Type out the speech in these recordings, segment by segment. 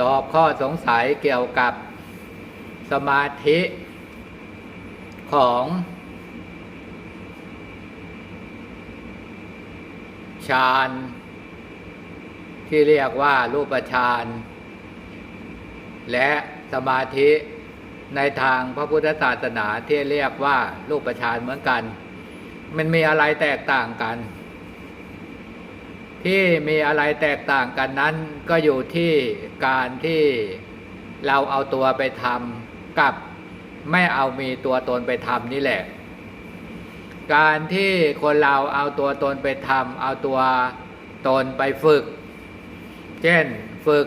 ตอบข้อสงสัยเกี่ยวกับสมาธิของฌานที่เรียกว่ารูปฌานและสมาธิในทางพระพุทธศาสนาที่เรียกว่ารูปฌานเหมือนกัน มันมีอะไรแตกต่างกัน ที่มีอะไรแตกต่างกันนั้นก็อยู่ที่การที่เราเอาตัวไปทำกับไม่เอามีตัวตนไปทำนี่แหละ การที่คนเราเอาตัวตนไปทำเอาตัวตนไปฝึก เช่นฝึก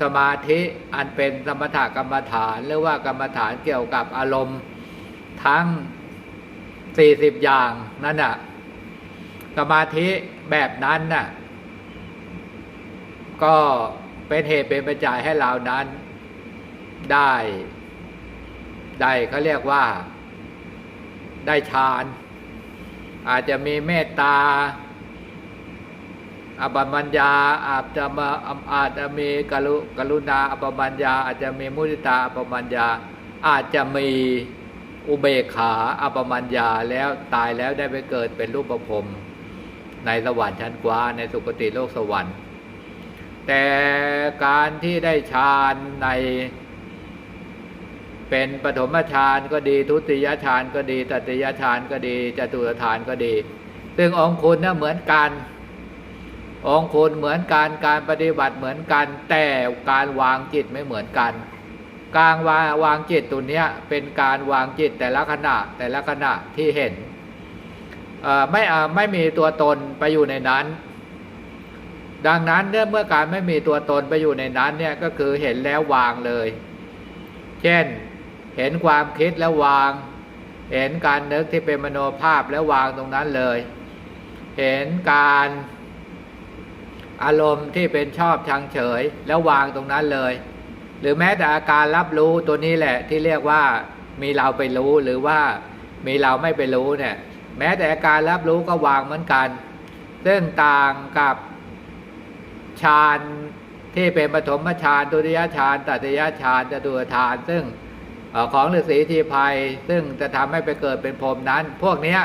สมาธิอันเป็นสมถกรรมฐานหรือว่ากรรมฐานเกี่ยวกับอารมณ์ทั้ง 40 อย่างนั่นน่ะ สมาธิแบบนั้นน่ะก็เป็นเหตุเป็นปัจจัยให้เรานั้นได้ ได้เขาเรียกว่า ได้ฌาน อาจจะมีเมตตาอัปมัญญาอาจจะมาอาจจะมีกรุกรุณาอัปมัญญา อาจจะมีมุทิตาอัปมัญญา อาจจะมีอุเบกขาอัปปมัญญาแล้วตายแล้วได้ไปเกิดเป็นรูปภพ ในสวรรค์ชั้นกว้าในสุคติโลกสวรรค์ แต่การที่ได้ฌานในเป็นปฐมฌานก็ดีทุติยฌานก็ดีตติยฌานก็ดีจตุตฌานก็ดี ซึ่งองคุณน่ะเหมือนกัน องคุณเหมือนกันการปฏิบัติเหมือนกัน แต่การวางจิตไม่เหมือนกันการวางวางจิตตัวเนี้ยเป็นการวางจิตแต่ละขณะแต่ละขณะที่เห็น ไม่ไม่มีตัวตนไปอยู่ในนั้น ดังนั้นเมื่อการไม่มีตัวตนไปอยู่ในนั้นเนี่ยก็คือเห็นแล้ววางเลย เช่นเห็นความคิดแล้ววาง เห็นการนึกที่เป็นมโนภาพแล้ววางตรงนั้นเลย เห็นการอารมณ์ที่เป็นชอบชังเฉยแล้ววางตรงนั้นเลย หรือแม้แต่อาการรับรู้ตัวนี้แหละที่เรียกว่ามีเราไปรู้หรือว่ามีเราไม่ไปรู้เนี่ย แม้แต่อาการรับรู้ก็วางเหมือนกัน ซึ่งต่างกับฌานที่เป็นปฐมฌานตุติยฌานตติยฌานจตุฌานซึ่งอของฤาษีทีภัยซึ่งจะทำให้ไปเกิดเป็นพรหมนั้น พวกเนี้ย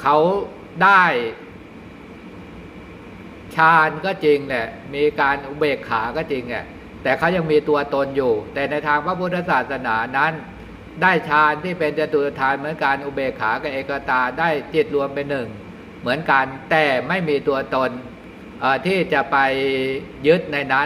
เขาได้ฌานก็จริงแหละมีการอุเบกขาก็จริงแหละแต่เขายังมีตัวตนอยู่ แต่ในทางพระพุทธศาสนานั้น ได้ฌานที่เป็นจตุทานเหมือนการอุเบกขากับเอกตาได้จิตรวมเป็นหนึ่งเหมือนกันแต่ไม่มีตัวตนที่จะไปยึดในนั้น